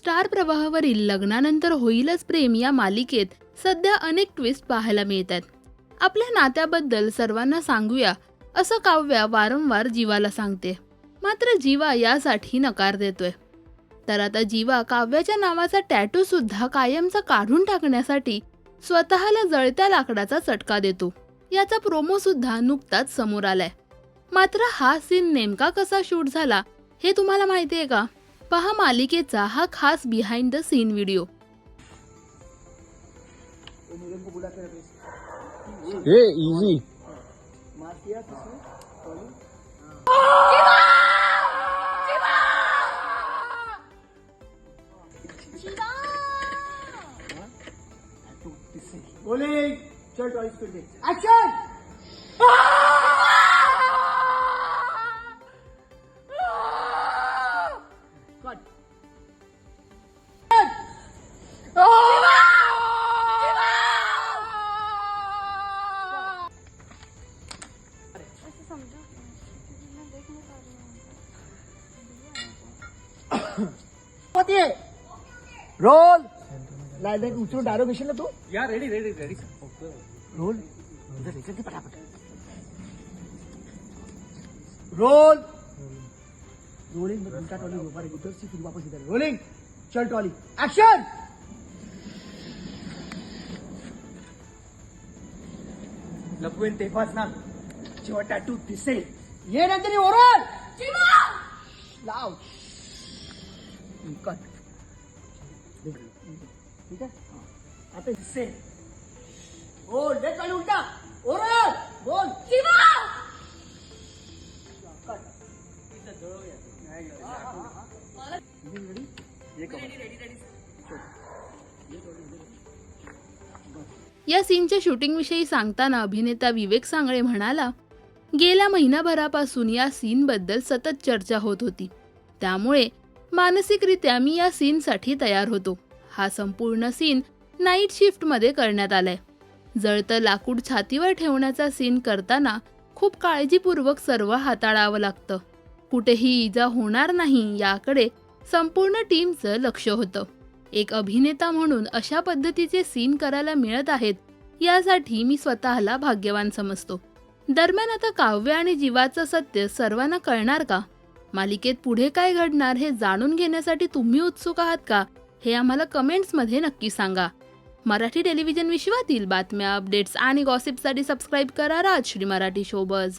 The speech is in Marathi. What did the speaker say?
स्टार प्रवाहावरील लग्नानंतर होईलच प्रेम या मालिकेत सध्या अनेक ट्विस्ट पाहायला मिळत आहेत आपल्या नात्याबद्दल सर्वांना सांगूया असं काव्या वारंवार जीवाला सांगते. मात्र जीवा यासाठी नकार देतोय. तर आता जीवा काव्याच्या नावाचा टॅटू सुद्धा कायमचा काढून टाकण्यासाठी स्वतःला जळत्या लाकडाचा चटका देतो. याचा प्रोमो सुद्धा नुकताच समोर आलाय. मात्र हा सीन नेमका कसा शूट झाला हे तुम्हाला माहिती आहे का? पहा मालिकेचा हा खास बिहाइंड द सीन व्हिडिओ हे इझी बोले चल टॉयज करते ऍक्शन रोल. लाइट उचलून डायरेक्ट घेशील ना तू? या रेडी रेडी रेडी रोल. इधर इधर की फटाफट रोल. रोलिंग में उल्टा टॉली ऊपर एक उधर से फिर वापस इधर रोलिंग. चल टॉली एक्शन लपवेन तेव्हाच ना. जेव्हा टॅटू दिसेल. ये नंतर ओरल! लाव. कट. ठीक आहे? हा. आता दिसेल. ले उलटा. ओरल बोल. कट. या सीनच्या शूटिंगविषयी सांगताना अभिनेता विवेक सांगळे म्हणाला गेल्या महिनाभरापासून या सीनबद्दल सतत चर्चा होत होती. त्यामुळे मानसिकरित्या मी या सीनसाठी तयार होतो. हा संपूर्ण सीन नाईट शिफ्टमध्ये करण्यात आलाय. जळतं लाकूड छातीवर ठेवण्याचा सीन करताना खूप काळजीपूर्वक सर्व हाताळावं लागतं. कुठेही इजा होणार नाही याकडे संपूर्ण टीमचं लक्ष होतं. एक अभिनेता म्हणून अशा पद्धतीचे सीन करायला मिळत आहेत यासाठी मी स्वतःला भाग्यवान समजतो. दरम्यान आता काव्य आणि जीवाचं सत्य सर्वांना कळणार का? मालिकेत पुढे काय घडणार हे जाणून घेण्यासाठी तुम्ही उत्सुक आहात का? हे आम्हाला कमेंट्समध्ये नक्की सांगा. मराठी टेलिव्हिजन विश्वातील बातम्या अपडेट्स आणि गॉसिपसाठी सबस्क्राईब करा राजश्री मराठी शोबज